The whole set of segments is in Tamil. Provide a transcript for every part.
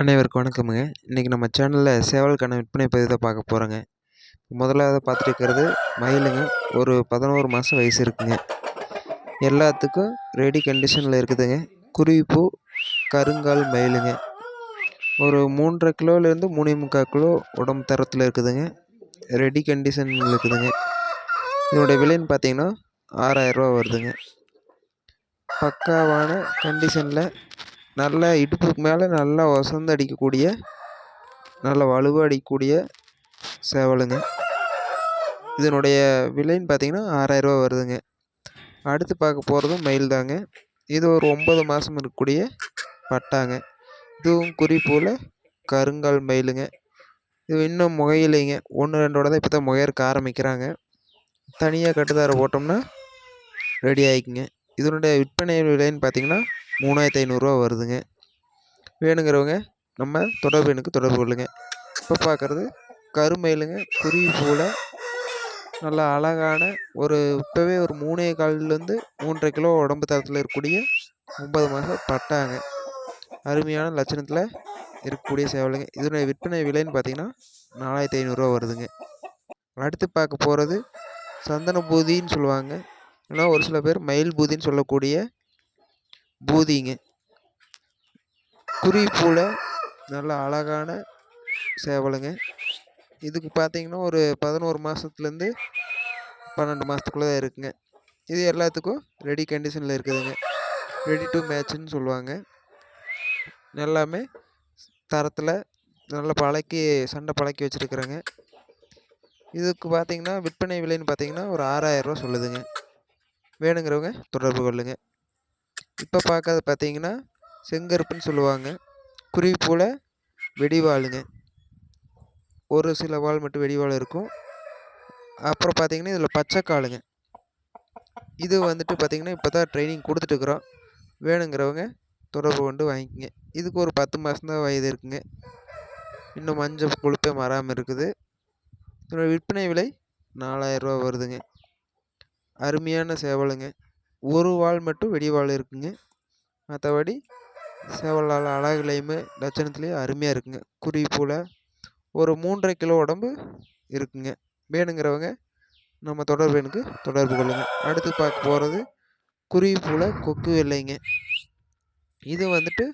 அனைவருக்கும் வணக்கமுங்க. இன்றைக்கி நம்ம சேனலில் சேவலுக்கான விற்பனை பதிவு பார்க்க போகிறோங்க முதலாவது பார்த்துட்டு மயிலுங்க. ஒரு பதினோரு மாதம் வயசு இருக்குங்க. எல்லாத்துக்கும் ரெடி கண்டிஷனில் இருக்குதுங்க. குருவிப்பூ கருங்கால் மயிலுங்க. ஒரு மூன்றரை கிலோலேருந்து மூணு முக்கால் கிலோ உடம்பு தரத்தில் இருக்குதுங்க. ரெடி கண்டிஷனில் இருக்குதுங்க. இதனுடைய விலைன்னு பார்த்தீங்கன்னா ஆறாயிரரூவா வருதுங்க. பக்காவான கண்டிஷனில் நல்லா இடுப்புக்கு மேலே நல்லா ஒசந்து அடிக்கக்கூடிய நல்ல வலுவாக அடிக்கக்கூடிய சேவலுங்க. இதனுடைய விலைன்னு பார்த்தீங்கன்னா ஆறாயிரரூவா வருதுங்க. அடுத்து பார்க்க போகிறதும் மயில் தாங்க. இது ஒரு ஒம்பது மாதம் இருக்கக்கூடிய பட்டாங்க. இதுவும் குறிப்போல் கருங்கால் மயிலுங்க. இது இன்னும் முகையிலைங்க. ஒன்று ரெண்டோட தான் இப்போ தான் முகையறக்க ஆரம்பிக்கிறாங்க. தனியாக கட்டுதார போட்டோம்னா ரெடி ஆகிக்குங்க இதனுடைய விற்பனை விலைன்னு பார்த்தீங்கன்னா மூணாயிரத்தி ஐநூறுரூவா வருதுங்க. வேணுங்கிறவங்க நம்ம தொடர்பு எண்ணுக்கு தொடர்பு கொள்ளுங்கள் இப்போ பார்க்குறது கருமயிலுங்க குருவி போல் நல்லா அழகான ஒரு இப்போவே ஒரு மூணே கால்லேருந்து மூன்றரை கிலோ உடம்பு தரத்தில் இருக்கக்கூடிய ஒன்பது மாதம் பட்டாங்க. அருமையான லட்சணத்தில் இருக்கக்கூடிய சேவலுங்க. இதனுடைய விற்பனை விலைன்னு பார்த்தீங்கன்னா நாலாயிரத்தி ஐநூறுரூவா வருதுங்க. அடுத்து பார்க்க போகிறது சந்தன பூதின்னு சொல்லுவாங்க. ஆனால் ஒரு சில பேர் மயில் பூதின்னு சொல்லக்கூடிய பூதிங்க. குருவிப்பூவில் நல்ல அழகான சேவலுங்க. இதுக்கு பார்த்தீங்கன்னா ஒரு பதினோரு மாதத்துலேருந்து பன்னெண்டு மாதத்துக்குள்ளே தான் இருக்குங்க. இது எல்லாத்துக்கும் ரெடி கண்டிஷனில் இருக்குதுங்க. ரெடி டு மேட்ச்னு சொல்லுவாங்க. எல்லாமே தரத்தில் நல்லா பழக்கி சண்டை பழக்கி வச்சுருக்குறேங்க. இதுக்கு பார்த்தீங்கன்னா விற்பனை விலைன்னு பார்த்தீங்கன்னா ஒரு ஆறாயிரரூவா சொல்லுதுங்க. வேணுங்கிறவங்க தொடர்பு கொள்ளுங்கள் இப்போ பார்க்கறது பார்த்தீங்கன்னா செங்கருப்புன்னு சொல்லுவாங்க. குருவிப்பூவில் வெடிவாளுங்க. ஒரு சில வால் மட்டும் வெடிவாள் இருக்கும். அப்புறம் பார்த்தீங்கன்னா இதில் பச்சைக்காலுங்க இது வந்துட்டு பார்த்திங்கன்னா இப்போ தான் ட்ரைனிங் கொடுத்துட்டுருக்குறோம். வேணுங்கிறவங்க தொடர்பு கொண்டு வாங்கிக்கங்க. இதுக்கு ஒரு பத்து மாதம் வயது இருக்குங்க. இன்னும் மஞ்சள் கொழுப்பே மாறாமல் இருக்குது. இதோட விற்பனை விலை நாலாயிரரூவா வருதுங்க. அருமையான சேவலுங்க. ஒரு வால் மட்டும் வெடிவால் இருக்குங்க. மற்றபடி சேவலால் அழகுலையும் லட்சணத்துலேயும் அருமையாக இருக்குங்க. குருவி போல் ஒரு மூன்றரை கிலோ உடம்பு இருக்குங்க. வேணுங்கிறவங்க நம்ம தொடர்பு எனக்கு தொடர்பு கொள்ளுங்கள் அடுத்து பார்க்க போகிறது குருவி போல் கொக்கு வெள்ளைங்க. இது வந்துட்டு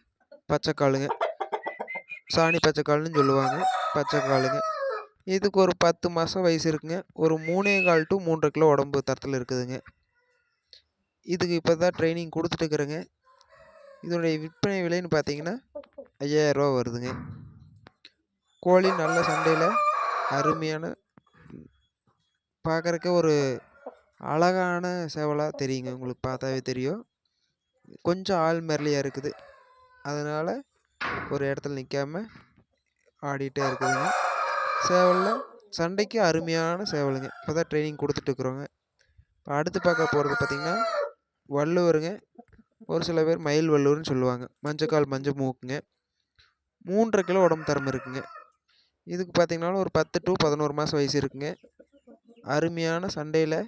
பச்சைக்காலுங்க சாணி பச்சைக்கால்னு சொல்லுவாங்க. பச்சைக்காலுங்க இதுக்கு ஒரு பத்து மாதம் வயசு இருக்குங்க. ஒரு மூணே கால் டு மூன்றரை கிலோ உடம்பு தரத்தில் இருக்குதுங்க. இதுக்கு இப்போ தான் ட்ரைனிங் கொடுத்துட்டுருக்குறேங்க. இதனுடைய விற்பனை விலைன்னு பார்த்தீங்கன்னா ஐயாயிரரூவா வருதுங்க. கோழி நல்ல சண்டையில் அருமையான பார்க்குறக்க ஒரு அழகான சேவலாக தெரியுங்க. உங்களுக்கு பார்த்தாவே தெரியும். கொஞ்சம் ஆள் மிரளியாக இருக்குது. அதனால் ஒரு இடத்துல நிற்காம ஆடிட்டே இருக்குதுங்க. சேவலில் சண்டைக்கு அருமையான சேவலுங்க. இப்போ தான் ட்ரைனிங் கொடுத்துட்ருக்குறோங்க இப்போ அடுத்து பார்க்க போகிறது பார்த்திங்கன்னா வள்ளுவருங்க. ஒரு சில பேர் மயில் வல்லூர்னு சொல்லுவாங்க. மஞ்சக்கால் மஞ்சள் மூக்குங்க. மூன்றரை கிலோ உடம்பு தரம் இருக்குங்க. இதுக்கு பார்த்தீங்கனாலும் ஒரு பத்து டு பதினோரு மாதம் வயசு இருக்குங்க. அருமையான சண்டையில்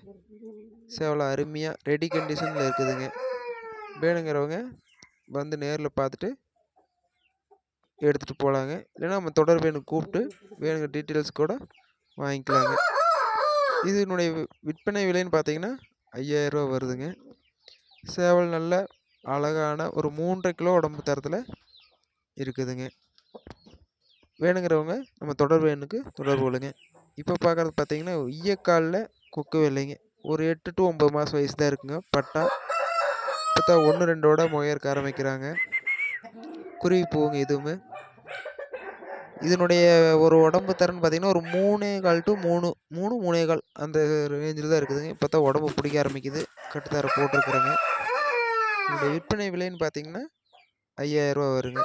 சேவலை அருமையாக ரெடி கண்டிஷனில் இருக்குதுங்க. வேணுங்கிறவங்க வந்து நேரில் பார்த்துட்டு எடுத்துகிட்டு போகலாங்க இல்லைன்னா நம்ம தொடர்பு எனக்கு கூப்பிட்டு வேணுங்கிற டீட்டெயில்ஸ் கூட வாங்கிக்கலாங்க. இதனுடைய விற்பனை விலைன்னு பார்த்தீங்கன்னா ஐயாயிரரூவா வருதுங்க. சேவல் நல்ல அழகான ஒரு மூன்றரை கிலோ உடம்பு தரத்தில் இருக்குதுங்க. வேணுங்கிறவங்க நம்ம தொடர்பு எண்ணுக்கு தொடர்பு கொள்ளுங்க. இப்போ பார்க்குறது பார்த்தீங்கன்னா ஈயக்காலில் கொக்கு வெள்ளைங்க. ஒரு எட்டு டு ஒம்பது மாதம் வயசு தான் இருக்குங்க. பட்டா இப்போ தான் ஒன்று ரெண்டோட முயற்க ஆரம்பிக்கிறாங்க. குருவி பூவுங்க இதுவுமே இதனுடைய ஒரு உடம்பு தரன்னு பார்த்தீங்கன்னா ஒரு மூணே கால் டு மூணு மூணு மூணே கால் அந்த ரேஞ்சில் தான் இருக்குதுங்க. இப்போ தான் உடம்பு பிடிக்க ஆரம்பிக்குது. கட்டுத்தர போட்டிருக்குறேங்க. இந்த விற்பனை விலைன்னு பார்த்தீங்கன்னா ஐயாயிரரூவா வருங்க.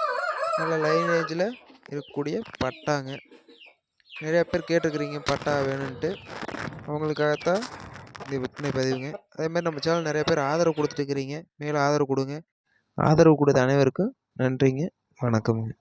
நல்ல லைனேஜில் இருக்கக்கூடிய பட்டாங்க. நிறையா பேர் கேட்டிருக்கிறீங்க பட்டா வேணும்ன்ட்டு. அவங்களுக்காகத்தான் இந்த விற்பனை பதிவுங்க. அதேமாதிரி நம்ம சேனல் நிறைய பேர் ஆதரவு கொடுத்துட்டு இருக்கிறீங்க. மேலும் ஆதரவு கொடுங்க. ஆதரவு கொடுத்த அனைவருக்கும் நன்றிங்க. வணக்கமுங்க.